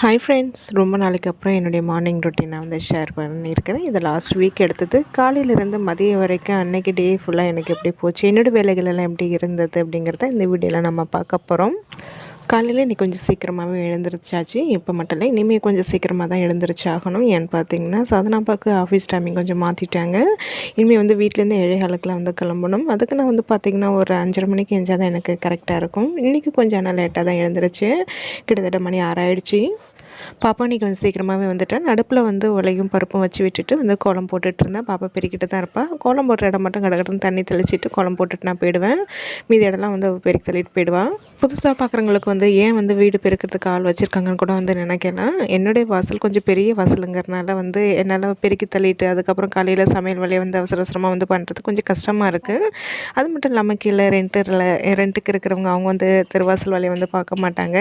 Hi friends ரொம்ப நாளைக்கு அப்புறம் என்னுடைய மார்னிங் ரொட்டீனை வந்து ஷேர் பண்ணியிருக்கிறேன். இது லாஸ்ட் வீக் எடுத்தது. காலையிலேருந்து மதியம் வரைக்கும் அன்னைக்கு டே ஃபுல்லாக எனக்கு எப்படி போச்சு? என்னோடய வேலைகள் எல்லாம் எப்படி இருந்தது அப்படிங்கிறத இந்த வீடியோவில் நம்ம பார்க்க போகிறோம் காலையில் இன்னைக்கு கொஞ்சம் சீக்கிரமாகவே எழுந்திருச்சாச்சு. இப்போ மட்டும் இல்லை இனிமேல் கொஞ்சம் சீக்கிரமாக தான் எழுந்திரிச்சு ஆகணும் ஏன்னு பார்த்தீங்கன்னா சாதனாப்பாக்கு ஆஃபீஸ் டைமிங் கொஞ்சம் மாற்றிட்டாங்க இனிமேல் வந்து வீட்டிலேருந்து ஏழைகளுக்கெல்லாம் வந்து கிளம்பணும். அதுக்கு நான் வந்து பார்த்திங்கன்னா ஒரு அஞ்சரை மணிக்கு எஞ்சால் தான் எனக்கு கரெக்டாக இருக்கும். இன்றைக்கி கொஞ்சம் ஆனால் லேட்டாக தான் எழுந்திரிச்சு. கிட்டத்தட்ட மணி ஆறாயிடுச்சு பாப்பா இன்றைக்கி கொஞ்சம் சீக்கிரமாகவே வந்துட்டேன் நடுப்பில் வந்து உலையும் பருப்பும் வச்சு விட்டுட்டு வந்து கோலம் போட்டுட்டு இருந்தேன் பாப்பா பெருக்கிட்டு தான் இருப்பாள் கோலம் போடுற இடம் மட்டும் கடகடன்னு தண்ணி தெளிச்சிட்டு கோலம் போட்டுட்டு நான் போயிடுவேன். மீதி இடம்லாம் வந்து பெருக்கி தள்ளிட்டு போயிடுவான் புதுசாக பார்க்குறவங்களுக்கு வந்து ஏன் வந்து வீடு பெருக்கிறதுக்கு ஆள் வச்சுருக்காங்கன்னு கூட வந்து நினைக்கலாம் என்னுடைய வாசல் கொஞ்சம் பெரிய வாசலுங்கிறனால வந்து என்னால் பெருக்கி தள்ளிட்டு அதுக்கப்புறம் காலையில் சமையல் வேலையை வந்து அவசர அவசரமாக வந்து பண்ணுறது கொஞ்சம் கஷ்டமாக இருக்குது அது மட்டும் இல்லாமல் கீழே ரெண்ட்டில் ரெண்ட்டுக்கு இருக்கிறவங்க அவங்க வந்து திருவாசல் வேலையை வந்து பார்க்க மாட்டாங்க.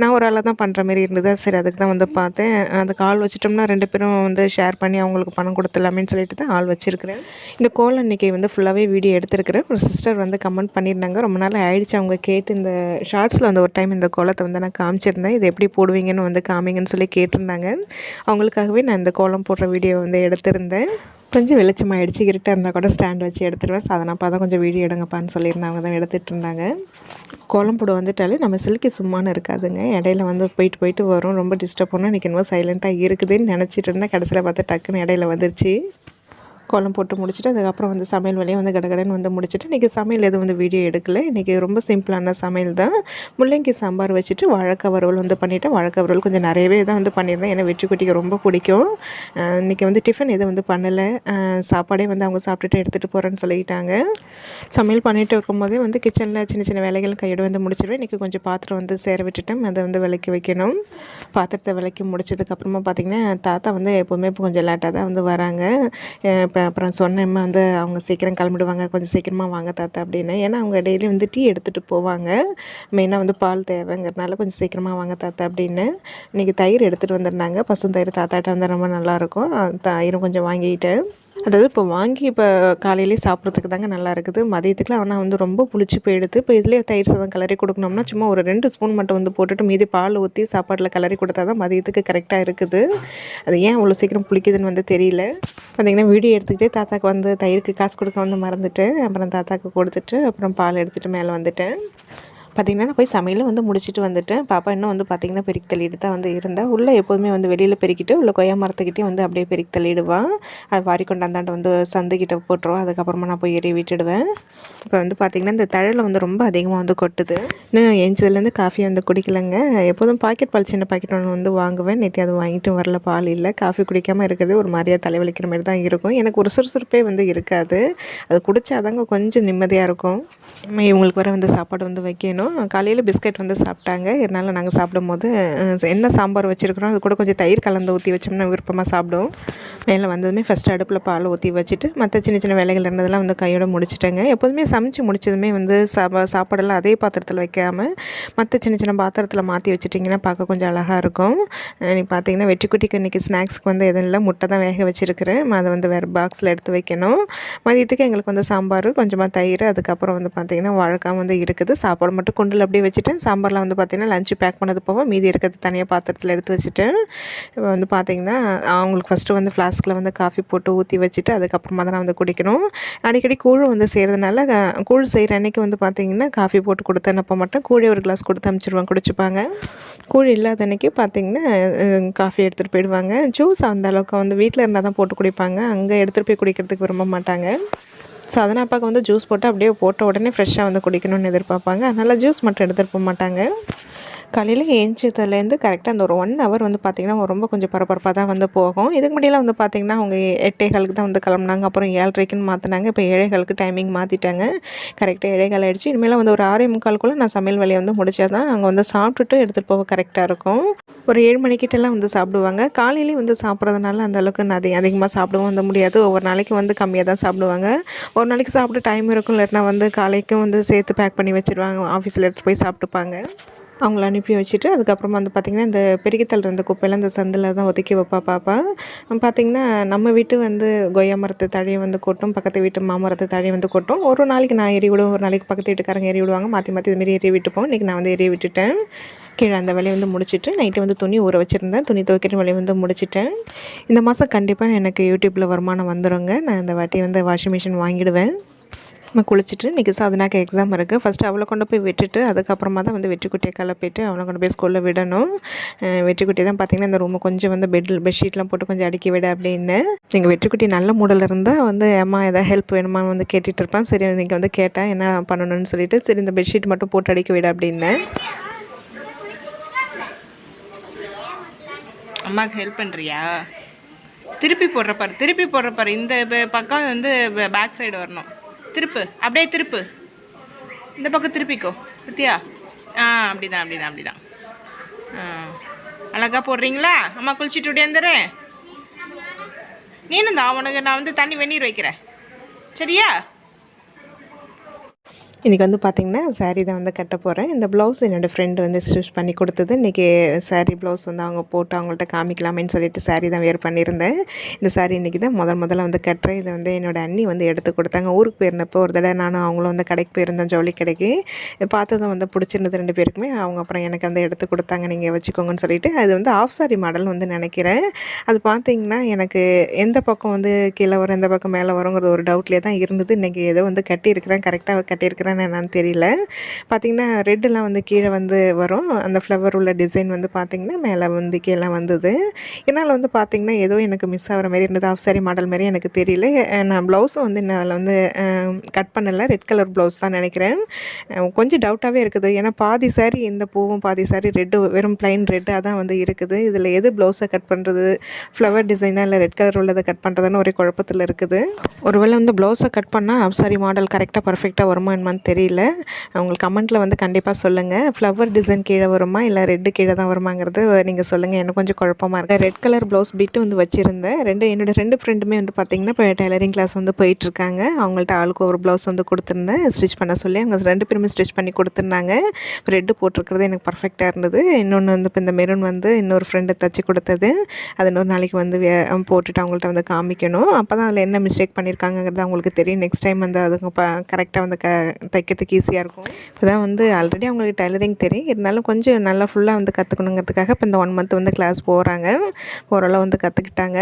நான் ஒரு ஆளாக தான் பண்ணுற மாதிரி இருந்தது? சரி அதுக்கு தான் வந்து பார்த்தேன். அதுக்கு ஆள் வச்சிட்டோம்னா ரெண்டு பேரும் வந்து ஷேர் பண்ணி அவங்களுக்கு பணம் கொடுத்துடலாமேன்னு சொல்லிட்டு தான் ஆள் வச்சுருக்கிறேன். இந்த கோல் அன்றைக்கி வந்து ஃபுல்லாகவே வீடியோ எடுத்திருக்கிறேன். ஒரு சிஸ்டர் வந்து கமெண்ட் பண்ணியிருந்தாங்க. ரொம்ப நாள் ஆயிடுச்சு. அவங்க கேட்டு இந்த ஷார்ட்ஸில் வந்து ஒரு டைம் இந்த கோலத்தை வந்து நான் காமிச்சிருந்தேன். இது எப்படி போடுவீங்கன்னு வந்து காமிங்கன்னு சொல்லி கேட்டிருந்தாங்க. அவங்களுக்காகவே நான் இந்த கோலம் போடுற வீடியோ வந்து எடுத்திருந்தேன். கொஞ்சம் வெளிச்சமாகிடுச்சு இருட்டாக இருந்தால் கூட ஸ்டாண்ட் வச்சு எடுத்துருவேன். சாதனப்பா தான் கொஞ்சம் வீடியோ எடுங்கப்பான்னு சொல்லியிருந்தாங்க தான் எடுத்துகிட்டு இருந்தாங்க. கோலம் வந்துட்டாலே நம்ம சில்கி சும்மானு இருக்காதுங்க. இடையில வந்து போயிட்டு போயிட்டு வரும். ரொம்ப டிஸ்டர்ப் பண்ணால் இன்றைக்கி என்னமோ சைலண்ட்டாக இருக்குதுன்னு நினச்சிட்டு இருந்தேன். கடைசியில் பார்த்தா டக்குன்னு இடையில வந்துருச்சு. கோலம் போட்டு முடிச்சுட்டு அதுக்கப்புறம் வந்து சமையல் வேலையை வந்து கடகடன்னு வந்து முடிச்சுட்டு இன்றைக்கி சமையல் எதுவும் வந்து வீடியோ எடுக்கலை. இன்றைக்கி ரொம்ப சிம்பிளான சமையல் தான். முள்ளங்கி சாம்பார் வச்சுட்டு வாழைக்காய் வறுவல் வந்து பண்ணிவிட்டேன் வாழைக்காய் வறுவல் கொஞ்சம் நிறையவே தான் வந்து பண்ணியிருந்தேன். ஏன்னா வெற்றி குட்டிக்கு ரொம்ப பிடிக்கும். இன்றைக்கி வந்து டிஃபன் எதுவும் வந்து பண்ணலை. சாப்பாடே வந்து அவங்க சாப்பிட்டுட்டு எடுத்துகிட்டு போகிறேன்னு சொல்லிக்கிட்டாங்க சமையல் பண்ணிகிட்டு இருக்கும்போதே வந்து கிச்சனில் சின்ன சின்ன வேலைகள் கையோடு வந்து முடிச்சிடுவேன் இன்றைக்கி கொஞ்சம் பாத்திரம் வந்து சேர விட்டுட்டேன். அதை வந்து விளக்கி வைக்கணும். பாத்திரத்தை விளக்கி முடிச்சதுக்கப்புறமா பார்த்திங்கன்னா தாத்தா வந்து எப்போவுமே இப்போ கொஞ்சம் லேட்டாக தான் வந்து வராங்க. இப்போ இப்போ அப்புறம் சொன்னேம்மா வந்து அவங்க சீக்கிரம் கிளம்பிடுவாங்க. கொஞ்சம் சீக்கிரமாக வாங்க தாத்தா அப்படின்னு. ஏன்னா அவங்க டெய்லி வந்து டீ எடுத்துகிட்டு போவாங்க. மெயினாக வந்து பால் தேவைங்கிறதுனால கொஞ்சம் சீக்கிரமாக வாங்க தாத்தா அப்படின்னு. இன்றைக்கி தயிர் எடுத்துகிட்டு வந்திருந்தாங்க. பசும் தயிர் தாத்தாட்ட வந்து ரொம்ப நல்லாயிருக்கும் தயிரும் கொஞ்சம் வாங்கிட்டேன் அதாவது இப்போ வாங்கி இப்போ காலையிலே சாப்பிட்றதுக்கு தாங்க நல்லா இருக்குது. மதியத்துக்குலாம் ஆனால் வந்து ரொம்ப புளிச்சு போயிடுது. இப்போ இதிலே தயிர் சாதம் கலரி கொடுக்கணும்னா சும்மா ஒரு ரெண்டு ஸ்பூன் மட்டும் வந்து போட்டுட்டு மீதி பால் ஊற்றி சாப்பாட்டில் கலரி கொடுத்தா தான் மதியத்துக்கு கரெக்டாக இருக்குது. அது ஏன் அவ்வளோ சீக்கிரம் புளிக்குதுன்னு வந்து தெரியல. பார்த்திங்கன்னா வீடியோ எடுத்துக்கிட்டே தாத்தாக்கு வந்து தயிருக்கு காசு கொடுக்க வந்து மறந்துட்டேன். அப்புறம் தாத்தாக்கு கொடுத்துட்டு அப்புறம் பால் எடுத்துகிட்டு மேலே வந்துட்டேன். பார்த்திங்கன்னா நான் போய் சமையலும் வந்து முடிச்சுட்டு வந்துட்டேன். பாப்பா இன்னும் வந்து பார்த்திங்கன்னா பெருக்கி தள்ளிட்டு தான் வந்து இருந்தால் உள்ளே எப்போதுமே வந்து வெளியில் பெருக்கிட்டு உள்ள கொய்யா மரத்துக்கிட்டே வந்து அப்படியே பெருக்கி தள்ளிடுவான் அது வாரி கொண்டாந்தாண்ட வந்து சந்துக்கிட்ட போட்டுருவோம் அதுக்கப்புறமா நான் போய் ஏறி விட்டுடுவேன். இப்போ வந்து பார்த்திங்கன்னா இந்த தழலை வந்து ரொம்ப அதிகமாக வந்து கொட்டுது. இன்னும் எஞ்சதுலேருந்து காஃபி வந்து குடிக்கலைங்க. எப்போதும் பாக்கெட் பால் சின்ன பாக்கெட் ஒன்று வந்து வாங்குவேன். நேற்று அது வாங்கிட்டு வரல பால் இல்லை. காஃபி குடிக்காமல் இருக்கிறது ஒரு மாதிரியாக தலைவலிக்கிற மாதிரி தான் இருக்கும். எனக்கு ஒரு சுறுசுறுப்பே வந்து இருக்காது. அது குடித்தாதாங்க கொஞ்சம் நிம்மதியாக இருக்கும். இவங்களுக்கு வர வந்து சாப்பாடு வந்து வைக்கணும். காலையில் பிஸ்கட் வந்து சாப்பிட்டாங்க. இதனால் நாங்கள் சாப்பிடும்போது என்ன சாம்பார் வச்சுருக்குறோம் அது கூட கொஞ்சம் தயிர் கலந்து ஊற்றி வச்சோம்னா விருப்பமாக சாப்பிடுவோம். மேலே வந்ததுமே ஃபஸ்ட்டு அடுப்பில் பால் ஊற்றி வச்சுட்டு மற்ற சின்ன சின்ன வேலைகள் இருந்ததெல்லாம் வந்து கையோட முடிச்சிட்டேங்க. எப்போதுமே சமைச்சு முடிச்சதுமே வந்து சாப்பா சாப்பாடெல்லாம் அதே பாத்திரத்தில் வைக்காமல் மற்ற சின்ன சின்ன பாத்திரத்தில் மாற்றி வச்சுட்டிங்கன்னா பார்க்க கொஞ்சம் அழகாக இருக்கும். நீ பார்த்தீங்கன்னா வெற்றிக்குட்டிக்கு இன்றைக்கி ஸ்நாக்ஸ்க்கு வந்து எதுவும் இல்லை முட்டை தான் வேக வச்சுருக்கிறேன். அதை வந்து வேறு பாக்ஸில் எடுத்து வைக்கணும். மதியத்துக்கு எங்களுக்கு வந்து சாம்பார் கொஞ்சமாக தயிர் அதுக்கப்புறம் வந்து பார்த்திங்கன்னா வாழைக்காய் வந்து இருக்குது. சாப்பாடு மட்டும் குண்டில் அப்படியே வச்சுட்டேன் சாம்பாரில் வந்து பார்த்திங்கன்னா லஞ்சு பேக் பண்ணது போக மீதி இருக்கிறது தனியாக பாத்திரத்தில் எடுத்து வச்சுட்டேன் இப்போ வந்து பார்த்திங்கன்னா அவங்களுக்கு ஃபஸ்ட்டு வந்து ஃப்ளாஸ்கில் வந்து காஃபி போட்டு ஊற்றி வச்சுட்டு அதுக்கப்புறமா தான் நான் வந்து குடிக்கணும். அடிக்கடி கூழ் வந்து செய்கிறதுனால கூழ் செய்கிற அன்றைக்கி வந்து பார்த்திங்கன்னா காஃபி போட்டு கொடுத்தேனப்போ மட்டும் கூழே ஒரு கிளாஸ் கொடுத்து அனுப்பிச்சிடுவேன் குடிச்சுப்பாங்க. கூழ் இல்லாத அன்றைக்கி பார்த்திங்கன்னா காஃபி எடுத்துகிட்டு போயிடுவாங்க. ஜூஸ் அந்த அளவுக்கு வந்து வீட்டில் இருந்தால் தான் போட்டு குடிப்பாங்க. அங்கே எடுத்துகிட்டு போய் குடிக்கிறதுக்கு விரும்ப மாட்டாங்க. ஸோ அதனால் அப்பாவுக்கு வந்து ஜூஸ் போட்டு அப்படியே போட்ட உடனே ஃப்ரெஷ்ஷாக வந்து குடிக்கணும்னு எதிர்பார்ப்பாங்க. அதனால் ஜூஸ் மட்டும் எடுத்துகிட்டு போக மாட்டாங்க. காலையில் ஏஞ்சதுலேருந்து கரெக்டாக அந்த ஒரு ஒன் ஹவர் வந்து பார்த்திங்கன்னா ரொம்ப கொஞ்சம் பரபரப்பாக தான் வந்து போகும். இதுக்கு முடியலாம் வந்து பார்த்திங்கன்னா அவங்க எட்டேகளுக்கு தான் வந்து கிளம்புனாங்க. அப்புறம் ஏழரைக்குன்னு மாற்றினாங்க இப்போ ஏழைகளுக்கு டைமிங் மாற்றிட்டாங்க கரெக்டாக ஏழைகள் ஆகிடுச்சு இனிமேல் வந்து ஒரு ஆறே முக்காலுக்குள்ளே நான் சமையல் வேலையை வந்து முடிச்சா தான் அங்கே வந்து சாப்பிட்டுட்டு எடுத்துகிட்டு போக கரெக்டாக இருக்கும். ஒரு ஏழு மணிக்கிட்டலாம் வந்து சாப்பிடுவாங்க. காலையிலேயே வந்து சாப்பிட்றதுனால அந்தளவுக்கு நான் அதிக அதிகமாக சாப்பிடவும் வந்து முடியாது. ஒவ்வொரு நாளைக்கு வந்து கம்மியாக தான் சாப்பிடுவாங்க. ஒரு நாளைக்கு சாப்பிட்டு டைம் இருக்கும். இல்லாட்டினா வந்து காலைக்கும் வந்து சேர்த்து பேக் பண்ணி வச்சுருவாங்க. ஆஃபீஸில் எடுத்துகிட்டு போய் சாப்பிட்டுப்பாங்க. அவங்கள அனுப்பி வச்சுட்டு அதுக்கப்புறமா வந்து பார்த்திங்கன்னா இந்த பெருகித்தல் இருந்த குப்பையெல்லாம் இந்த சந்தில் தான் ஒதுக்கி வைப்பா பாப்பா. பார்த்திங்கன்னா நம்ம வீட்டு வந்து கொய்யா மரத்து தழையை வந்து கொட்டும் பக்கத்து வீட்டு மாமரத்து தழையை வந்து கொட்டும். ஒரு நாளைக்கு நான் எரி விடுவேன் ஒரு நாளைக்கு பக்கத்து வீட்டுக்காரங்க எரி விடுவாங்க. மாற்றி மாற்றி இதுமாரி எரி விட்டுப்போம் இன்றைக்கி நான் வந்து எரி விட்டுட்டேன். கீழே அந்த வேலையை வந்து முடிச்சுட்டு நைட்டு வந்து துணி ஊற வச்சுருந்தேன். துணி துவைக்கிற வேலையை வந்து முடிச்சுட்டேன். இந்த மாதம் கண்டிப்பாக எனக்கு யூடியூப்பில் வருமானம் வந்துடுங்க நான் இந்த வாட்டி வந்து வாஷிங் மிஷின் வாங்கிடுவேன். குளிச்சுட்டு இன்றைக்கி சாதனாக்கு எக்ஸாம் இருக்குது ஃபஸ்ட்டு அவளை கொண்டு போய் விட்டுட்டு அதுக்கப்புறமா தான் வந்து வெற்றிக்குட்டியை கிளப்பிட்டு அவளை கொண்டு போய் ஸ்கூலில் விடணும். வெற்றிக்குட்டி தான் பார்த்திங்கன்னா இந்த ரூமை கொஞ்சம் வந்து பெட் பெட்ஷீட்லாம் போட்டு கொஞ்சம் அடுக்கி விட அப்படின்னு. எங்கள் வெற்றிக்குட்டி நல்ல மூடல் இருந்தால் வந்து அம்மா எதாவது ஹெல்ப் வேணுமான்னு வந்து கேட்டுகிட்டு இருப்பான். சரி இன்றைக்கி வந்து கேட்டேன் என்ன பண்ணணும்னு சொல்லிட்டு சரி இந்த பெட்ஷீட் மட்டும் போட்டு அடிக்க விட அப்படின்னு. அம்மாவுக்கு ஹெல்ப் பண்ணுறியா திருப்பி போடுற பாரு திருப்பி போடுற பாரு. இந்த பக்கம் வந்து பேக் சைடு வரணும். திருப்பு. அப்படியே திருப்பு. இந்த பக்கம் திருப்பிக்கோ. பத்தியா? ஆ அப்படிதான் அப்படிதான் அப்படிதான். ஆ. அழகா போடுறீங்களா? அம்மா குளிச்சுட்டு ஓடியாந்துறேன் நீனும் தான் உனக்கு நான் வந்து தண்ணி வெந்நீர் வைக்கிறேன். சரியா? இன்றைக்கி வந்து பார்த்திங்கன்னா சாரீ தான் வந்து கட்ட போகிறேன் இந்த ப்ளவுஸ் என்னோடய ஃப்ரெண்டு வந்து ஸ்டிச் பண்ணி கொடுத்தது. இன்றைக்கி சாரீ ப்ளவுஸ் வந்து அவங்க போட்டு அவங்கள்ட்ட காமிக்கலாமேன்னு சொல்லிட்டு சாரீ தான் வேர் பண்ணியிருந்தேன். இந்த சாரீ இன்றைக்கி தான் முதல் முதல்ல வந்து கட்டுறேன். இதை வந்து என்னோடய அண்ணி வந்து எடுத்து கொடுத்தாங்க. ஊருக்கு போயிருந்தப்போ ஒரு தடவை நானும் அவங்களும் வந்து கடைக்கு போயிருந்தோம் ஜவுளி கடைக்கு. பார்த்ததும் வந்து பிடிச்சிருந்தது ரெண்டு பேருக்குமே. அவங்க அப்புறம் எனக்கு வந்து எடுத்து கொடுத்தாங்க. நீங்கள் வச்சுக்கோங்கன்னு சொல்லிட்டு. அது வந்து ஆஃப் சாரி மாடல் வந்து நினைக்கிறேன். அது பார்த்தீங்கன்னா எனக்கு எந்த பக்கம் வந்து கீழே வரும் எந்த பக்கம் மேலே வருங்கிறது ஒரு டவுட்லேயே தான் இருந்தது. இன்றைக்கி ஏதோ வந்து கட்டியிருக்கிறேன். கரெக்டாக கட்டியிருக்கிறேன்னு என்னன்னு தெரியல. பார்த்திங்கன்னா ரெட்டெல்லாம் வந்து கீழே வந்து வரும். அந்த ஃப்ளவர் உள்ள டிசைன் வந்து பார்த்திங்கன்னா மேலே வந்து கீழே வந்தது. இதனால் வந்து பார்த்திங்கன்னா ஏதோ எனக்கு மிஸ் ஆகிற மாதிரி இருந்தது. ஆஃப் சாரி மாடல் மாதிரி எனக்கு தெரியல. நான் ப்ளவுஸும் வந்து என்ன அதில் வந்து கட் பண்ணலை. ரெட் கலர் ப்ளவுஸ் தான் நினைக்கிறேன். கொஞ்சம் டவுட்டாகவே இருக்குது. ஏன்னா பாதி சாரி இந்த பூவும் பாதி சாரி ரெட்டு வெறும் ப்ளைன் ரெட்டாக தான் வந்து இருக்குது. இதில் எது ப்ளவுஸை கட் பண்ணுறது ஃப்ளவர் டிசைனாக இல்லை ரெட் கலர் உள்ளதை கட் பண்ணுறதுன்னு ஒரே குழப்பத்தில் இருக்குது. ஒருவேளை வந்து ப்ளவுஸை கட் பண்ணால் ஆஃப் சாரி மாடல் கரெக்டாக பர்ஃபெக்டாக வருமா என்னன்னு தெரியல. உங்களுக்கு கமெண்ட்டில் வந்து கண்டிப்பாக சொல்லுங்கள் ஃப்ளவர் டிசைன் கீழே வருமா? இல்லை ரெட்டு கீழே தான் வருமாங்கிறது நீங்கள் சொல்லுங்கள் எனக்கு கொஞ்சம் குழப்பமாக இருக்குது ரெட் கலர் ப்ளவுஸ் பிட்டு வந்து வச்சுருந்தேன். ரெண்டு என்னோட ரெண்டு ஃப்ரெண்டுமே வந்து பார்த்திங்கன்னா இப்போ டெய்லரிங் கிளாஸ் வந்து போயிட்டுருக்காங்க அவங்கள்ட்ட ஆளுக்கு ஒரு ப்ளவுஸ் வந்து கொடுத்துருந்தேன். ஸ்டிச் பண்ண சொல்லி அவங்க ரெண்டு பேருமே ஸ்டிச் பண்ணி கொடுத்துருந்தாங்க. ரெட்டு போட்டிருக்கிறது எனக்கு பர்ஃபெக்டாக இருந்தது. இன்னொன்று வந்து இப்போ இந்த மெரூன் வந்து இன்னொரு ஃப்ரெண்டு தச்சு கொடுத்தது. அது இன்னொரு நாளைக்கு வந்து போட்டுட்டு அவங்கள்ட்ட வந்து காமிக்கணும். அப்போ தான் அதில் என்ன மிஸ்டேக் பண்ணியிருக்காங்கங்கிறது அவங்களுக்கு தெரியும். நெக்ஸ்ட் டைம் வந்து அதுங்க கரெக்டாக வந்து க தைக்கிறதுக்கு ஈஸியாக இருக்கும். இப்போ தான் வந்து ஆல்ரெடி அவங்களுக்கு டைலரிங் தெரியும். இருந்தாலும் கொஞ்சம் நல்லா ஃபுல்லாக வந்து கற்றுக்கணுங்கிறதுக்காக இப்போ இந்த ஒன் மந்த் வந்து கிளாஸ் போகிறாங்க ஓரளவு வந்து கற்றுக்கிட்டாங்க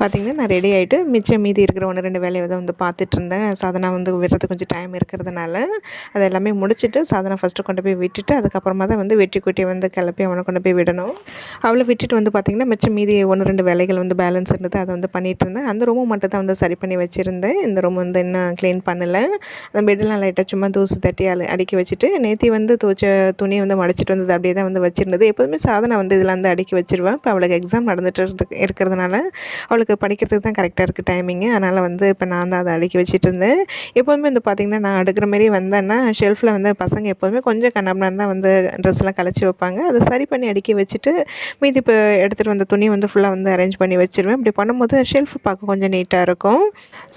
பார்த்திங்கன்னா நான் ரெடி ஆகிட்டு மிச்சம் மீதி இருக்கிற ஒன்று ரெண்டு வேலையை தான் வந்து பார்த்துட்டு இருந்தேன். சாதனா வந்து விடுறது கொஞ்சம் டைம் இருக்கிறதுனால அது எல்லாமே முடிச்சுட்டு சாதனை ஃபஸ்ட்டு கொண்டு போய் விட்டுட்டு அதுக்கப்புறமா தான் வந்து வெட்டி குட்டி வந்து கிளப்பி அவனை கொண்டு போய் விடணும். அவளை விட்டுட்டு வந்து பார்த்திங்கன்னா மிச்சம் மீதி ஒன்று ரெண்டு வேலைகள் வந்து பேலன்ஸ் இருந்தது. அதை வந்து பண்ணிகிட்டு இருந்தேன். அந்த ரூமும் மட்டும் தான் வந்து சரி பண்ணி வச்சுருந்தேன். இந்த ரூம் வந்து இன்னும் க்ளீன் பண்ணலை. அந்த பெட்டெல்லாம் லைட்டாக சும்மா தூசு தட்டி அடுக்கி வச்சுட்டு நேத்தி வந்து துவச்ச துணியை வந்து மடிச்சிட்டு வந்தது அப்படியே தான் வந்து வச்சுருந்தது. எப்போதுமே சாதனை வந்து இதில் வந்து அடுக்கி வச்சிருவேன் இப்போ அவளுக்கு எக்ஸாம் நடந்துட்டு இருக்கிறதுனால அவளுக்கு படிக்கிறதுக்கு தான் கரெக்டாக இருக்குது டைமிங்கு அதனால் வந்து இப்போ நான் தான் அதை அடுக்கி வச்சுட்டு இருந்தேன் எப்போதுமே வந்து பார்த்திங்கன்னா நான் அடுக்கிற மாரி வந்தேன்னா ஷெல்ஃபில் வந்து பசங்க எப்போதுமே கொஞ்சம் கண்ணாமலாம் தான் வந்து ட்ரெஸ்லாம் கழிச்சு வைப்பாங்க. அதை சரி பண்ணி அடுக்கி வச்சுட்டு மீதி இப்போ எடுத்துகிட்டு வந்த துணி வந்து ஃபுல்லாக வந்து அரேஞ்ச் பண்ணி வச்சிருவேன். இப்படி பண்ணும்போது ஷெல்ஃப் பார்க்க கொஞ்சம் நீட்டாக இருக்கும்.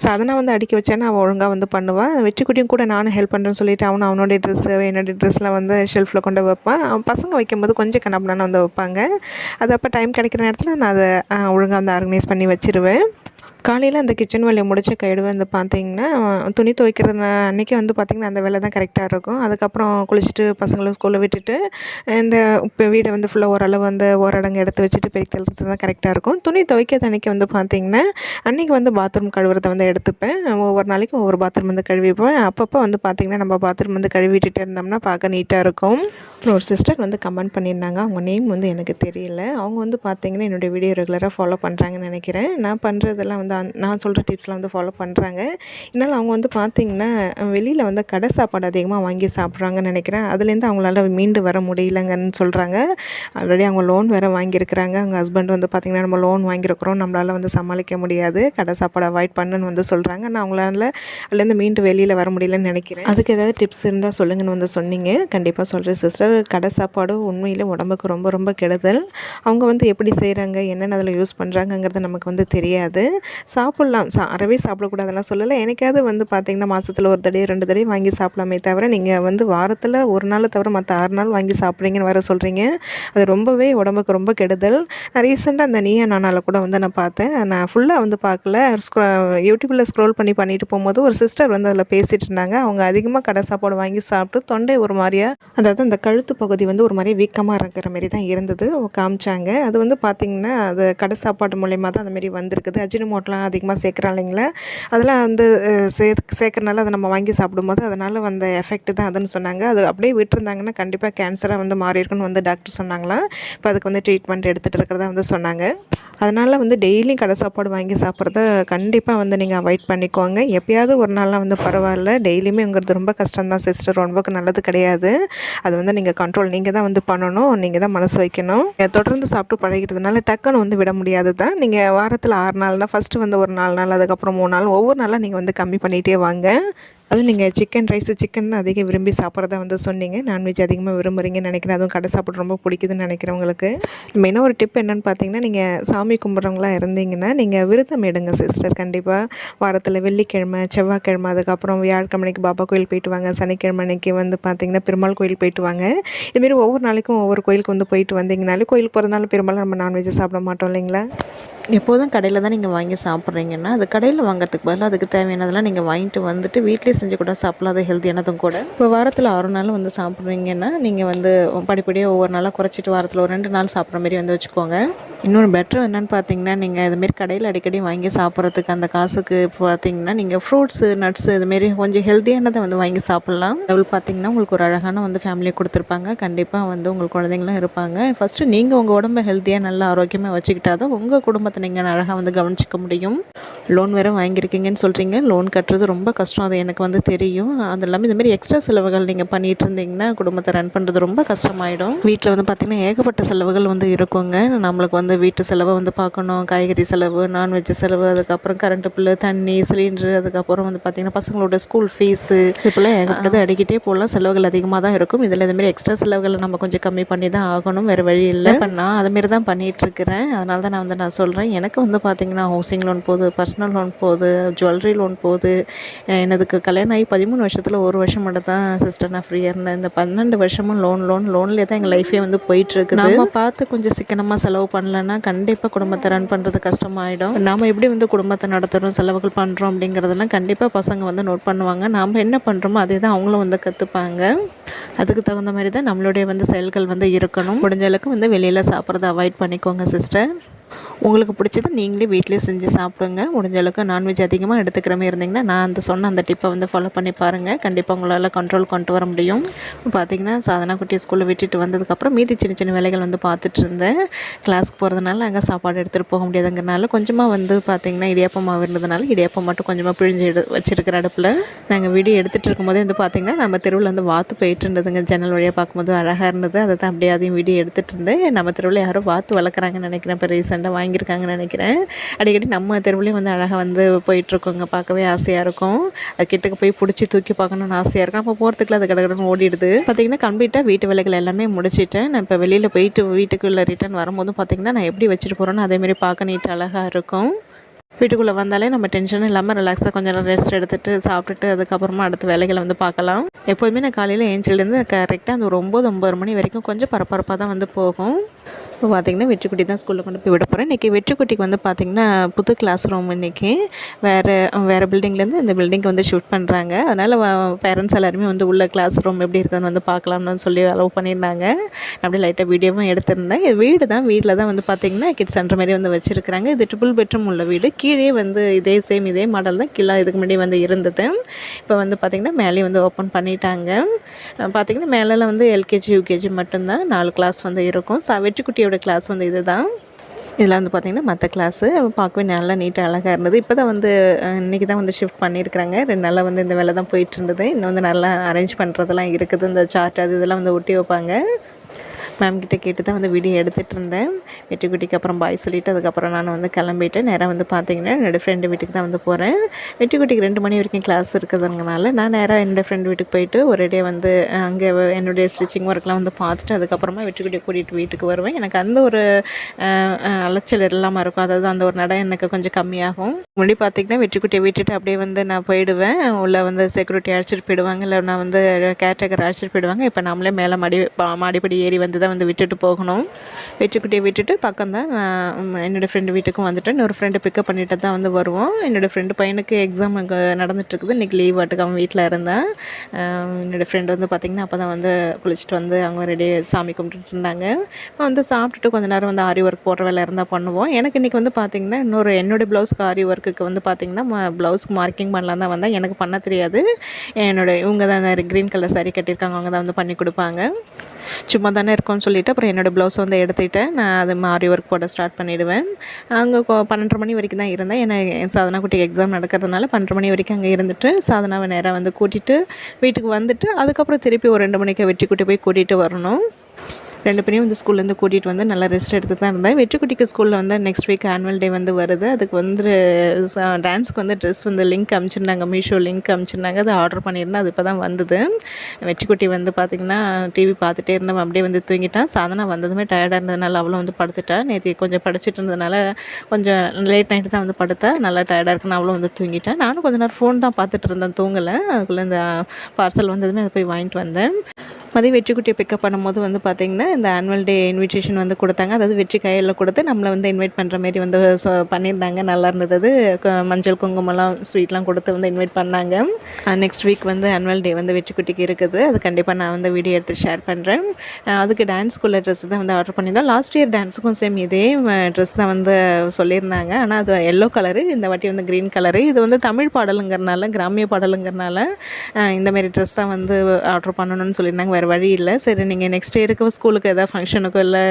ஸோ அதை நான் வந்து அடுக்கி வச்சேன்னா அவள் ஒழுங்காக வந்து பண்ணுவாள் வெற்றிக்குட்டியும் கூட நானும் ஹெல்ப் பண்ணுறேன்னு சொல்லிட்டு அவனும் அவனுடைய ட்ரெஸ்ஸு என்னுடைய ட்ரெஸ்லாம் வந்து ஷெல்ஃபில் கொண்டு வைப்பான் அவன் பசங்க வைக்கும்போது கொஞ்சம் கண்ணாமலாம் வந்து வைப்பாங்க. அது அப்போ டைம் கிடைக்கிற நேரத்தில் நான் அதை ஒழுங்காக வந்து ஆர்கனைஸ் பண்ணி வச்சிருவேன். காலையில் அந்த கிச்சன் வேலையை முடிச்ச கைடு வந்து பார்த்தீங்கன்னா துணி துவைக்கிற அன்றைக்கி வந்து பார்த்திங்கன்னா அந்த வேலை தான் கரெக்டாக இருக்கும். அதுக்கப்புறம் குளிச்சுட்டு பசங்களை ஸ்கூலில் விட்டுட்டு இந்த இப்போ வீடை வந்து ஃபுல்லாக ஓரளவு வந்து ஓரடங்கு எடுத்து வச்சுட்டு பெருக்கி தள்ளுறது தான் கரெக்டாக இருக்கும். துணி துவைக்கிறது அன்னைக்கு வந்து பார்த்திங்கன்னா அன்றைக்கி வந்து பாத்ரூம் கழுவுறதை வந்து எடுத்துப்பேன். ஒவ்வொரு நாளைக்கும் ஒவ்வொரு பாத்ரூம் வந்து கழுவிப்பேன் அப்பப்போ வந்து பார்த்திங்கன்னா நம்ம பாத்ரூம் வந்து கழுவிட்டுட்டே இருந்தோம்னா பார்க்க நீட்டாக இருக்கும். அப்புறம் ஒரு சிஸ்டர் வந்து கமெண்ட் பண்ணியிருந்தாங்க. அவங்க நேம் வந்து எனக்கு தெரியல. அவங்க வந்து பார்த்திங்கன்னா என்னுடைய வீடியோ ரெகுலராக ஃபாலோ பண்ணுறாங்கன்னு நினைக்கிறேன். நான் பண்ணுறதெல்லாம் வந்து அந்த- நான் சொல்கிற டிப்ஸ்லாம் வந்து ஃபாலோ பண்ணுறாங்க இதனால் அவங்க வந்து பார்த்திங்கன்னா வெளியில் வந்து கடை சாப்பாடு அதிகமாக வாங்கி சாப்பிட்றாங்கன்னு நினைக்கிறேன். அதுலேருந்து அவங்களால மீண்டு வர முடியலங்கன்னு சொல்கிறாங்க ஆல்ரெடி அவங்க லோன் வேறு வாங்கியிருக்கிறாங்க. அவங்க ஹஸ்பண்ட் வந்து பார்த்திங்கன்னா நம்ம லோன் வாங்கியிருக்கிறோம். நம்மளால் வந்து சமாளிக்க முடியாது. கடை சாப்பாடு அவாய்ட் பண்ணுன்னு வந்து சொல்கிறாங்க நான் அவங்களால அதுலேருந்து மீண்டு வெளியில் வர முடியலன்னு நினைக்கிறேன். அதுக்கு ஏதாவது டிப்ஸ் இருந்தால் சொல்லுங்கன்னு வந்து சொன்னீங்க. கண்டிப்பாக சொல்கிறேன் சிஸ்டர் கடை சாப்பாடு உண்மையில் உடம்புக்கு ரொம்ப ரொம்ப கெடுதல். அவங்க வந்து எப்படி செய்கிறாங்க என்னென்ன அதில் யூஸ் பண்ணுறாங்கங்கிறது நமக்கு வந்து தெரியாது. சாப்பிட்லாம். சா அறவே சாப்பிடக்கூடாதெல்லாம் சொல்லலை. எனக்காவது வந்து பார்த்திங்கன்னா மாதத்தில் ஒரு தடவை ரெண்டு தடவை வாங்கி சாப்பிடலாமே தவிர நீங்கள் வந்து வாரத்தில் ஒரு நாள் தவிர மற்ற ஆறு நாள் வாங்கி சாப்பிட்றீங்கன்னு வர சொல்கிறீங்க அது ரொம்பவே உடம்புக்கு ரொம்ப கெடுதல். நான் ரீசெண்டாக அந்த நீயா நானால் கூட வந்து நான் பார்த்தேன். நான் ஃபுல்லாக வந்து பார்க்கல. யூடியூப்பில் ஸ்க்ரோல் பண்ணி பண்ணிட்டு போகும்போது ஒரு சிஸ்டர் வந்து அதில் பேசிகிட்டு இருந்தாங்க. அவங்க அதிகமாக கடை சாப்பாடு வாங்கி சாப்பிட்டு தொண்டை ஒரு மாதிரியா அதாவது அந்த கழுத்து பகுதி வந்து ஒரு மாதிரி வீக்கமாக இருக்கிற மாதிரி தான் இருந்தது. காமிச்சாங்க. அது வந்து பார்த்திங்கன்னா அது கடை சாப்பாடு மூலயமா தான் அந்த மாதிரி வந்திருக்குது. அஜினமோட்டெலாம் அதிகமாக சேர்க்குறாங்க இல்லைங்களா? அதெல்லாம் வந்து சே சேர்க்கறனால அதை நம்ம வாங்கி சாப்பிடும்போது அதனால் வந்த எஃபெக்ட் தான் அதுன்னு சொன்னாங்க. அது அப்படியே விட்டுருந்தாங்கன்னா கண்டிப்பாக கேன்சராக வந்து மாறி இருக்குன்னு வந்து டாக்டர் சொன்னாங்களாம். இப்போ அதுக்கு வந்து ட்ரீட்மெண்ட் எடுத்துகிட்டு இருக்கிறதா வந்து சொன்னாங்க. அதனால் வந்து டெய்லியும் கடை சாப்பாடு வாங்கி சாப்பிட்றத கண்டிப்பாக வந்து நீங்கள் அவாய்ட் பண்ணிக்கோங்க. எப்பயாவது ஒரு நாள்லாம் வந்து பரவாயில்ல. டெய்லியுமேங்கிறது ரொம்ப கஷ்டம் தான் சிஸ்டர் உடம்புக்கு நல்லது கிடையாது. அது வந்து நீங்கள் கண்ட்ரோல் நீங்கள் தான் வந்து பண்ணணும். நீங்கள் தான் மனசு வைக்கணும். தொடர்ந்து சாப்பிட்டு பழகிட்டதுனால டக்குன்னு வந்து விட முடியாது தான் நீங்கள் வாரத்தில் ஆறு நாள்னால் ஃபஸ்ட்டு வந்து ஒரு நாலு நாள் அதுக்கப்புறம் மூணு நாள் ஒவ்வொரு நாளாக நீங்கள் வந்து கம்மி பண்ணிகிட்டே வாங்க. அதுவும் நீங்கள் சிக்கன் ரைஸு சிக்கன் அதிக விரும்பி சாப்பிட்றதா வந்து சொன்னீங்க. நான்வெஜ் அதிகமாக விரும்புகிறீங்கன்னு நினைக்கிறேன். அதுவும் கடை சாப்பிட ரொம்ப பிடிக்குதுன்னு நினைக்கிறவங்களுக்கு மெயினாக ஒரு டிப் என்னென்னு பார்த்தீங்கன்னா நீங்கள் சாமி கும்பிட்றவங்களா இருந்தீங்கன்னா நீங்கள் விருதம் எடுங்க சிஸ்டர் கண்டிப்பாக வாரத்தில் வெள்ளிக்கிழமை செவ்வாய்க்கிழமை அதுக்கப்புறம் வியாழக்கிழமைக்கு பாபா கோயில் போயிட்டு வாங்க. சனிக்கிழமை அன்னைக்கு வந்து பார்த்தீங்கன்னா பெருமாள் கோயில் போயிட்டு வாங்க. இதுமாரி ஒவ்வொரு நாளைக்கும் ஒவ்வொரு கோயிலுக்கு வந்து போயிட்டு வந்தீங்கனாலே கோயிலுக்கு போகிறதுனால பெரும்பாலும் நம்ம நான்வெஜ் சாப்பிட மாட்டோம் இல்லைங்களா? எப்போதும் கடையில் தான் நீங்கள் வாங்கி சாப்பிட்றீங்கன்னா அது கடையில் வாங்குறதுக்கு பதிலாக அதுக்கு தேவையானதெல்லாம் நீங்கள் வாங்கிட்டு வந்துட்டு வீட்டிலே செஞ்சு கூட சாப்பிடலாம் அது ஹெல்த்தியானதும் கூட. இப்போ வாரத்தில் ஆறு நாள் வந்து சாப்பிட்றீங்கன்னா நீங்கள் வந்து படிப்படியாக ஒவ்வொரு நாளாக குறைச்சிட்டு வாரத்தில் ஒரு ரெண்டு நாள் சாப்பிட்ற மாதிரி வந்து வச்சுக்கோங்க. இன்னொரு பெட்டர் என்னென்னு பார்த்தீங்கன்னா நீங்கள் இதுமாரி கடையில் அடிக்கடி வாங்கி சாப்பிட்றதுக்கு அந்த காசுக்கு பார்த்தீங்கன்னா நீங்கள் ஃப்ரூட்ஸு நட்ஸு இதுமாரி கொஞ்சம் ஹெல்த்தியானதை வந்து வாங்கி சாப்பிட்லாம். லெவல் பார்த்தீங்கன்னா உங்களுக்கு ஒரு அழகான வந்து ஃபேமிலியை கொடுத்துருப்பாங்க. கண்டிப்பாக வந்து உங்கள் குழந்தைங்களும் இருப்பாங்க. ஃபஸ்ட்டு நீங்கள் உங்கள் உடம்பை ஹெல்த்தியாக நல்லா ஆரோக்கியமாக வச்சுக்கிட்டா தான் உங்கள் குடும்பத்தை நீங்கள் அழகாக வந்து கவனிச்சிக்க முடியும். லோன் வேறு வாங்கியிருக்கீங்கன்னு சொல்கிறீங்க லோன் கட்டுறது ரொம்ப கஷ்டம். அது எனக்கு வந்து தெரியும். அது இல்லாமல் இதுமாரி எக்ஸ்ட்ரா செலவுகள் நீங்கள் பண்ணிட்டு இருந்தீங்கன்னா குடும்பத்தை ரன் பண்ணுறது ரொம்ப கஷ்டமாயிடும். வீட்டில் வந்து பார்த்திங்கன்னா ஏகப்பட்ட செலவுகள் வந்து இருக்குங்க. நம்மளுக்கு வந்து வீட்டு செலவை வந்து பார்க்கணும். காய்கறி செலவு நான்வெஜ் செலவு அதுக்கப்புறம் கரண்ட் பில்லு தண்ணி சிலிண்டரு அதுக்கப்புறம் வந்து பார்த்திங்கன்னா பசங்களோட ஸ்கூல் ஃபீஸு இப்போல்லாம் ஏகப்பட்டது அடிக்கிட்டே போகலாம். செலவுகள் அதிகமாக தான் இருக்கும். இதில் இதுமாரி எக்ஸ்ட்ரா செலவுகளை நம்ம கொஞ்சம் கம்மி பண்ணி தான் ஆகணும். வேறு வழி இல்லை. இப்போ நான் அதுமாரி தான் பண்ணிகிட்டு இருக்கிறேன். அதனால தான் நான் வந்து நான் சொல்கிறேன் எனக்கு வந்து பார்த்திங்கன்னா ஹவுசிங் லோன் போகுது பர்சனல் லோன் போகுது ஜுவல்லரி லோன் போகுது. எனதுக்கு கல்யாணம் ஆகி பதிமூணு வருஷத்தில் ஒரு வருஷம் மட்டும் தான் சிஸ்டர் நான் ஃப்ரீயாக இருந்தேன். இந்த பன்னெண்டு வருஷமும் லோன் லோன் லோன்லேயே தான் எங்கள் லைஃபே வந்து போயிட்டுருக்கு நம்ம பார்த்து கொஞ்சம் சிக்கனமாக செலவு பண்ணலன்னா கண்டிப்பாக குடும்பத்தை ரன் பண்ணுறது கஷ்டமாயிடும். நாம் எப்படி வந்து குடும்பத்தை நடத்துகிறோம் செலவுகள் பண்ணுறோம் அப்படிங்கிறதெல்லாம் கண்டிப்பாக பசங்க வந்து நோட் பண்ணுவாங்க. நாம் என்ன பண்ணுறோமோ அதே தான் அவங்களும் வந்து கற்றுப்பாங்க அதுக்கு தகுந்த மாதிரி தான் நம்மளுடைய வந்து செயல்கள் வந்து இருக்கணும். முடிஞ்ச அளவுக்கு வந்து வெளியில் சாப்பிட்றத அவாய்ட் பண்ணிக்கோங்க சிஸ்டர் உங்களுக்கு பிடிச்சது நீங்களே வீட்டிலே செஞ்சு சாப்பிடுங்க. முடிஞ்ச அளவுக்கு நான்வெஜ் அதிகமாக எடுத்துக்கிற மாதிரி இருந்தீங்கன்னா நான் அந்த சொன்ன அந்த டிப்பை வந்து ஃபாலோ பண்ணி பாருங்கள் கண்டிப்பாக உங்களால் கண்ட்ரோல் கொண்டு வர முடியும். பார்த்தீங்கன்னா சாதனா குட்டி ஸ்கூலில் விட்டுட்டு வந்ததுக்கப்புறம் மீதி சின்ன சின்ன வேலைகள் வந்து பார்த்துட்டு இருந்தேன். கிளாஸ்க்கு போகிறதுனால அங்கே சாப்பாடு எடுத்துகிட்டு போக முடியாதுங்கிறனால கொஞ்சமாக வந்து பார்த்திங்கன்னா இடியாப்பம் மாவு இருந்ததுனால இடியாப்பம் மட்டும் கொஞ்சமாக பிழிஞ்சு எடு வச்சிருக்கிற அடுப்பில். நாங்கள் வீடியோ எடுத்துகிட்டு இருக்கும்போதே வந்து பார்த்திங்கன்னா நம்ம தெருவில் வந்து வாத்து போயிட்டு இருந்ததுங்க. ஜன்னல் வழியாக பார்க்கும்போது அழகாக இருந்தது. அதை தான் அப்படியே அதையும் வீடியோ எடுத்துகிட்டு இருந்தேன். நம்ம தெருவில் யாரோ வாத்து வளர்க்குறாங்கன்னு நினைக்கிறேன் இப்போ ரீசெண்டாக வாங்கியிருக்காங்கன்னு நினைக்கிறேன். அடிக்கடி நம்ம தெருவுலேயும் வந்து அழகாக வந்து போயிட்டுருக்கோங்க. பார்க்கவே ஆசையாக இருக்கும். அது கிட்டக்கு போய் பிடிச்சி தூக்கி பார்க்கணுன்னு ஆசையாக இருக்கும். அப்போ போகிறதுக்குள்ள அது கடகடன்னு ஓடிடுது. பார்த்திங்கன்னா கம்ப்ளீட்டாக வீட்டு வேலைகள் எல்லாமே முடிச்சிட்டேன். நான் இப்போ வெளியில் போயிட்டு வீட்டுக்குள்ளே ரிட்டர்ன் வரும்போதும் பார்த்திங்கன்னா நான் எப்படி வச்சுட்டு போகிறேன்னு அதேமாரி பார்க்க நீட்டு அழகாக இருக்கும். வீட்டுக்குள்ளே வந்தாலே நம்ம டென்ஷன் இல்லாமல் ரிலாக்ஸாக கொஞ்சம் நேரம் ரெஸ்ட் எடுத்துகிட்டு சாப்பிட்டுட்டு அதுக்கப்புறமா அடுத்த வேலைகளை வந்து பார்க்கலாம். எப்போதுமே நான் காலையில் ஏஞ்சிலேருந்து கரெக்டாக அந்த ஒரு ஒம்பது ஒம்பது மணி வரைக்கும் கொஞ்சம் பரபரப்பாக தான் வந்து போகும். இப்போ பார்த்திங்கன்னா வெற்றிக்குட்டி தான் ஸ்கூலில் கொண்டு போய் விட போகிறேன் இன்றைக்கி வெற்றிக்குட்டிக்கு வந்து பார்த்திங்கன்னா புது கிளாஸ் ரூம் இன்றைக்கி வேறு வேறு பில்டிங்லேருந்து இந்த பில்டிங்க்கு வந்து ஷிஃப்ட் பண்ணுறாங்க அதனால் பேரண்ட்ஸ் எல்லாருமே வந்து உள்ள கிளாஸ் ரூம் எப்படி இருக்குதுன்னு வந்து பார்க்கலாம்னு சொல்லி அலோவ் பண்ணியிருந்தாங்க. அப்படியே லைட்டாக வீடியோவும் எடுத்திருந்தேன். இது வீடு தான். வீட்டில் தான் வந்து பார்த்திங்கன்னா கிட்ஸ் சென்டர் மாதிரி வந்து வச்சுருக்கிறாங்க. இது ட்ரிபிள் பெட்ரூம் உள்ள வீடு. கீழே வந்து இதே சேம் இதே மாடல் தான். கீழே இதுக்கு முன்னாடி வந்து இருந்தது. இப்போ வந்து பார்த்திங்கன்னா மேலேயே வந்து ஓப்பன் பண்ணிட்டாங்க. பார்த்திங்கன்னா மேலெலாம் வந்து எல்கேஜி யூகேஜி மட்டும்தான். நாலு கிளாஸ் வந்து இருக்கும். சா வெற்றிக்குட்டி வெற்றிக்குட்டியோட கிளாஸ் வந்து இதுதான். இதில் வந்து பார்த்திங்கன்னா மற்ற கிளாஸு பார்க்கவே நல்லா நீட்டாக அழகாக இருந்தது. இப்போ தான் வந்து இன்றைக்கி தான் வந்து ஷிஃப்ட் பண்ணியிருக்கிறாங்க. ரெண்டு நாளாக வந்து இந்த வேலை தான் போயிட்டு இருந்தது. இன்னும் வந்து நல்லா அரேஞ்ச் பண்ணுறதெல்லாம் இருக்குது. இந்த சார்ட் அது இதெல்லாம் வந்து ஒட்டி வைப்பாங்க. மேம்கிட்ட கேட்டு தான் வந்து வீடியோ எடுத்துகிட்டு இருந்தேன் வெற்றிக்குட்டிக்கு அப்புறம் பாய் சொல்லிவிட்டு அதுக்கப்புறம் நான் வந்து கிளம்பிட்டேன் நேராக வந்து பார்த்தீங்கன்னா என்னோடய ஃப்ரெண்டு வீட்டுக்கு தான் வந்து போகிறேன் வெற்றிக்குட்டிக்கு ரெண்டு மணி வரைக்கும் கிளாஸ் இருக்குதுங்கனால நான் நேராக என்னோடய ஃப்ரெண்டு வீட்டுக்கு போயிட்டு ஒரேடியே வந்து அங்கே என்னுடைய ஸ்டிச்சிங் ஒர்க்லாம் வந்து பார்த்துட்டு அதுக்கப்புறமா வெற்றிக்குட்டியை கூட்டிகிட்டு வீட்டுக்கு வருவேன். எனக்கு அந்த ஒரு அலைச்சல் இல்லாமல் இருக்கும். அதாவது அந்த ஒரு நடை எனக்கு கொஞ்சம் கம்மியாகும். முன்னாடி பார்த்தீங்கன்னா வெற்றிக்குட்டியை விட்டுட்டு அப்படியே வந்து நான் போயிடுவேன். உள்ள வந்து செக்யூரிட்டி அழைச்சிட்டு போயிடுவாங்க. இல்லை நான் வந்து கேட்டகர் அழைச்சிட்டு போயிடுவாங்க. இப்போ நம்மளே மேலே மாடி மாடிப்படி ஏறி வந்து தான் வந்து விட்டுட்டு போகணும். வெற்றிக்குட்டியை விட்டுட்டு பக்கம் தான் நான் என்னோடய ஃப்ரெண்டு வீட்டுக்கும் வந்துட்டு இன்னொரு ஃப்ரெண்டு பிக்கப் பண்ணிட்டு தான் வந்து வருவோம். என்னோடய ஃப்ரெண்டு பையனுக்கு எக்ஸாம் அங்கே நடந்துட்டுருக்குது. இன்றைக்கி லீவ் ஆட்டுக்கு அவன் வீட்டில் இருந்தேன். என்னோடய ஃப்ரெண்டு வந்து பார்த்திங்கன்னா அப்போ தான் வந்து குளிச்சுட்டு வந்து அவங்க ரெடி சாமி கும்பிட்டுட்டு இருந்தாங்க. நான் வந்து சாப்பிட்டுட்டு கொஞ்ச நேரம் வந்து ஆரி ஒர்க் போடுற வேலை இருந்தால் பண்ணுவோம். எனக்கு இன்றைக்கி வந்து பார்த்திங்கன்னா இன்னொரு என்னோடய ப்ளவுஸ்க்கு ஆரி ஒர்க்குக்கு வந்து பார்த்திங்கன்னா ப்ளவுஸ்க்கு மார்க்கிங் பண்ணலாம் தான் வந்தேன். எனக்கு பண்ண தெரியாது. என்னோட இவங்க தான் க்ரீன் கலர் சாரி கட்டியிருக்காங்க. அவங்க தான் வந்து பண்ணி கொடுப்பாங்க. சும்மா தானே இருக்கோம்னு சொல்லிட்டு அப்புறம் என்னோடய ப்ளவுஸ் வந்து எடுத்துக்கிட்டேன். நான் அது மாதிரி ஒர்க் போட ஸ்டார்ட் பண்ணிவிடுவேன் அங்கே பன்னெண்டரை மணி வரைக்கும் தான் இருந்தேன். ஏன்னா என் சாதனா குட்டி எக்ஸாம் நடக்கிறதுனால பன்னெண்டு மணி வரைக்கும் அங்கே இருந்துட்டு சாதனாவை நேராக வந்து கூட்டிகிட்டு வீட்டுக்கு வந்துட்டு அதுக்கப்புறம் திருப்பி ஒரு ரெண்டு மணிக்கு வெட்டி கூட்டி போய் கூட்டிகிட்டு வரணும். ரெண்டு பேரையும் வந்து ஸ்கூல்லேருந்து கூட்டிகிட்டு வந்து நல்லா ரெஸ்ட் எடுத்து தான் இருந்தேன். வெற்றிக்குட்டிக்கு ஸ்கூலில் வந்து நெக்ஸ்ட் வீக் ஆனுவல் டே வந்து வருது. அதுக்கு வந்து டான்ஸ்க்கு வந்து ட்ரெஸ் வந்து லிங்க் அனுப்பிச்சிருந்தாங்க மீஷோ லிங்க் அமிச்சிருந்தாங்க. அது ஆர்டர் பண்ணியிருந்தேன். அது இப்போ தான் வந்தது. வெற்றிக்குட்டி வந்து பார்த்திங்கன்னா டிவி பார்த்துட்டே இருந்தவன் அப்படியே வந்து தூங்கிட்டான். சாதனா வந்ததுமே டயர்டாக இருந்ததுனால அவளும் வந்து படுத்துட்டா. நேற்று கொஞ்சம் படிச்சுட்டு இருந்ததுனால கொஞ்சம் லேட் நைட்டு தான் வந்து படுத்தா. நல்லா டயர்டாக இருக்குன்னு அவளும் வந்து தூங்கிட்டேன். நானும் கொஞ்ச நேரம் ஃபோன் தான் பார்த்துட்டு இருந்தேன். தூங்கலை. அதுக்குள்ளே இந்த பார்சல் வந்ததுமே அதை போய் வாங்கிட்டு வந்தேன். மதியம் வெற்றிக்குட்டியை பிக்கப் பண்ணும்போது வந்து பார்த்திங்கன்னா இந்த ஆனுவல் டே இன்விடேஷன் வந்து கொடுத்தாங்க. அதாவது வெற்றி கையில் கொடுத்து நம்மளை வந்து இன்வைட் பண்ணுற மாதிரி வந்து சொ பண்ணியிருந்தாங்க. நல்லா இருந்தது அது. மஞ்சள் குங்குமம்லாம் ஸ்வீட்லாம் கொடுத்து வந்து இன்வைட் பண்ணாங்க. நெக்ஸ்ட் வீக் வந்து ஆனுவல் டே வந்து வெற்றிக்குட்டிக்கு இருக்குது. அது கண்டிப்பாக நான் வந்து வீடியோ எடுத்து ஷேர் பண்ணுறேன் அதுக்கு டான்ஸ் ஸ்கூலில் ட்ரெஸ் தான் வந்து ஆர்டர் பண்ணியிருந்தோம். லாஸ்ட் இயர் டான்ஸுக்கும் சேம் இதே ட்ரெஸ் தான் வந்து சொல்லியிருந்தாங்க. ஆனால் அது எல்லோ கலரு இந்த வாட்டி வந்து க்ரீன் கலரு இது வந்து தமிழ் பாடலுங்கிறனால கிராமிய பாடலுங்கிறனால இந்தமாரி ட்ரெஸ் தான் வந்து ஆர்டர் பண்ணணும்னு சொல்லியிருந்தாங்க. வேறு வழி இல்லை. சரி நீங்கள் நெக்ஸ்ட் இயருக்கு ஸ்கூல் ஸ்கூலுக்கு எதாவது ஃபங்க்ஷனுக்கோ இல்லை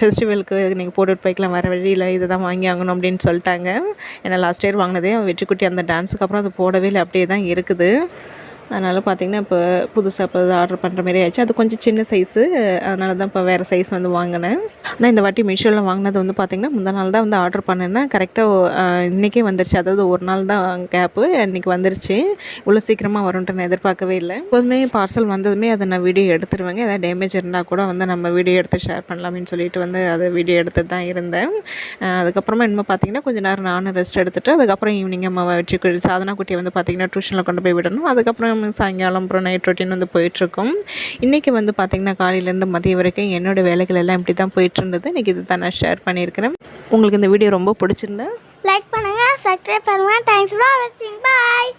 ஃபெஸ்டிவலுக்கு நீங்கள் போட்டுட்டு போய்க்கலாம் வர வழியில் இதை தான் வாங்கி ஆகணும் அப்படின்னு சொல்லிட்டாங்க. ஏன்னா லாஸ்ட் இயர் வாங்கினதே வெற்றிக்குட்டி அந்த டான்ஸுக்கு அப்புறம் அது போடவே இல்லை அப்படியே தான் இருக்குது. அதனால் பார்த்தீங்கன்னா இப்போ புதுசாக இப்போ ஆர்டர் பண்ணுற மாதிரி ஆச்சு அது கொஞ்சம் சின்ன சைஸு அதனால தான் இப்போ வேறு சைஸ் வந்து வாங்கினேன். ஆனால் இந்த வாட்டி மீஷோவில் வாங்கினது வந்து பார்த்திங்கன்னா முந்தா நாள் தான் வந்து ஆர்டர் பண்ணேன்னா கரெக்டாக இன்றைக்கே வந்துருச்சு. அதாவது ஒரு நாள் தான் கேப்பு இன்றைக்கி வந்துருச்சு. இவ்வளோ சீக்கிரமாக வரும்ன்ட்டு நான் எதிர்பார்க்கவே இல்லை. எப்போதுமே பார்சல் வந்ததுமே அதை நான் வீடியோ எடுத்துருவேங்க. ஏதாவது டேமேஜ் இருந்தால் கூட வந்து நம்ம வீடியோ எடுத்து ஷேர் பண்ணலாம்னு சொல்லிட்டு வந்து அதை வீடியோ எடுத்து தான் இருந்தேன். அதுக்கப்புறமா என்னமோ பார்த்தீங்கன்னா கொஞ்ச நேரம் நானும் ரெஸ்ட் எடுத்துகிட்டு அதுக்கப்புறம் ஈவினிங் அம்மா வச்சு சாதனா குட்டியை வந்து பார்த்திங்கன்னா டியூஷனில் கொண்டு போய் விடணும். அதுக்கப்புறம் சாயங்காலம் அப்புறம் நைட் ரொட்டீன் வந்து போயிட்டுருக்கும். இன்றைக்கி வந்து பார்த்திங்கன்னா காலையிலேருந்து மதியம் வரைக்கும் என்னோடய வேலைகள் எல்லாம் இப்படி தான் போயிட்டு இருந்தது இன்றைக்கி இது தான் நான் ஷேர் பண்ணியிருக்கிறேன். உங்களுக்கு இந்த வீடியோ ரொம்ப பிடிச்சிருந்தேன் லைக் பண்ணுங்கள் சப்ஸ்கிரைப் பண்ணுங்க. தேங்க்ஸ் ஃபார் வாட்சிங் பாய்